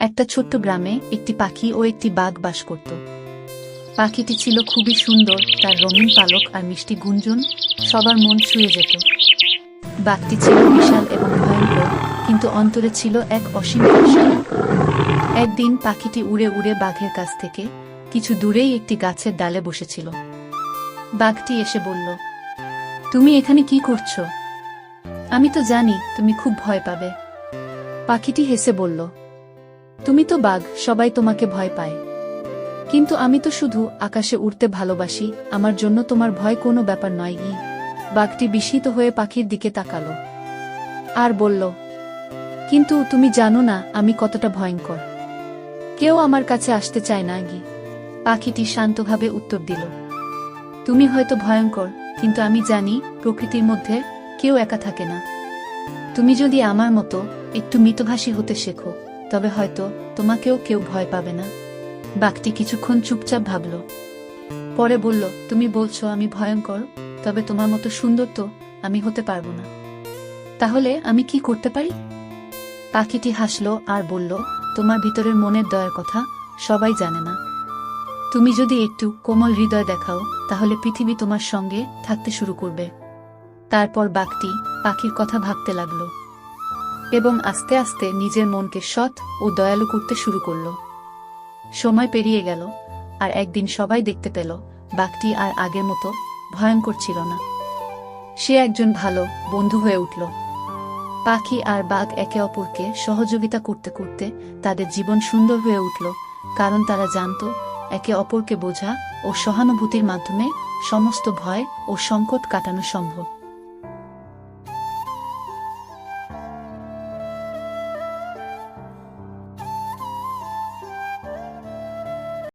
একটা ছোট্ট গ্রামে একটি পাখি ও একটি বাঘ বাস করত। পাখিটি ছিল খুবই সুন্দর, তার রঙিন পালক আর মিষ্টি গুঞ্জন, সবার মন ছুঁয়ে যেত। বাঘটি ছিল বিশাল এবং ভয়ঙ্কর, কিন্তু অন্তরে ছিল এক অসীম একদিন পাখিটি উড়ে উড়ে বাঘের কাছ থেকে কিছু দূরেই একটি গাছের ডালে বসেছিল। বাঘটি এসে বলল, তুমি এখানে কি করছ? আমি তো জানি, তুমি খুব ভয় পাবে। পাখিটি হেসে বলল তুমি তো বাঘ, সবাই তোমাকে ভয় পায়। কিন্তু আমি তো শুধু আকাশে উড়তে ভালোবাসি, আমার জন্য তোমার ভয় কোনো ব্যাপার নয়, ই। বাঘটি বিস্মিত হয়ে পাখির দিকে তাকালো। আর বলল, কিন্তু তুমি জানো না, আমি কতটা ভয়ঙ্কর। কেউ আমার কাছে আসতে চায় না গি পাখিটি শান্তভাবে উত্তর দিল, তুমি হয়তো ভয়ঙ্কর, কিন্তু আমি জানি, প্রকৃতির মধ্যে কেউ একা থাকে না। তুমি যদি আমার মতো একটু মিতভাষী হতে শেখো তবে হয়তো তোমাকেও কেউ ভয় পাবে না। বাঘটি কিছুক্ষণ চুপচাপ ভাবল। পরে বলল, তুমি বলছো আমি ভয়ঙ্কর, তবে তোমার মতো সুন্দর তো আমি হতে পারব না। তাহলে আমি কি করতে পারি? পাখিটি হাসলো আর বলল, তোমার ভিতরের মনের দয়ার কথা সবাই জানে না। তুমি যদি একটু কোমল হৃদয় দেখাও, তাহলে পৃথিবী তোমার সঙ্গে থাকতে শুরু করবে। তারপর বাঘটি পাখির কথা ভাবতে লাগল। এবং আস্তে আস্তে নিজের মনকে সৎ ও দয়ালু করতে শুরু করল। সময় পেরিয়ে গেল, আর একদিন সবাই দেখতে পেল, বাঘটি আর আগের মতো ভয়ঙ্কর ছিল না। সে একজন ভালো বন্ধু হয়ে উঠল। পাখি আর বাঘ একে অপরকে সহযোগিতা করতে করতে তাদের জীবন সুন্দর হয়ে উঠল, কারণ তারা জানত একে অপরকে বোঝা ও সহানুভূতির মাধ্যমে সমস্ত ভয় ও সংকট কাটানো সম্ভব।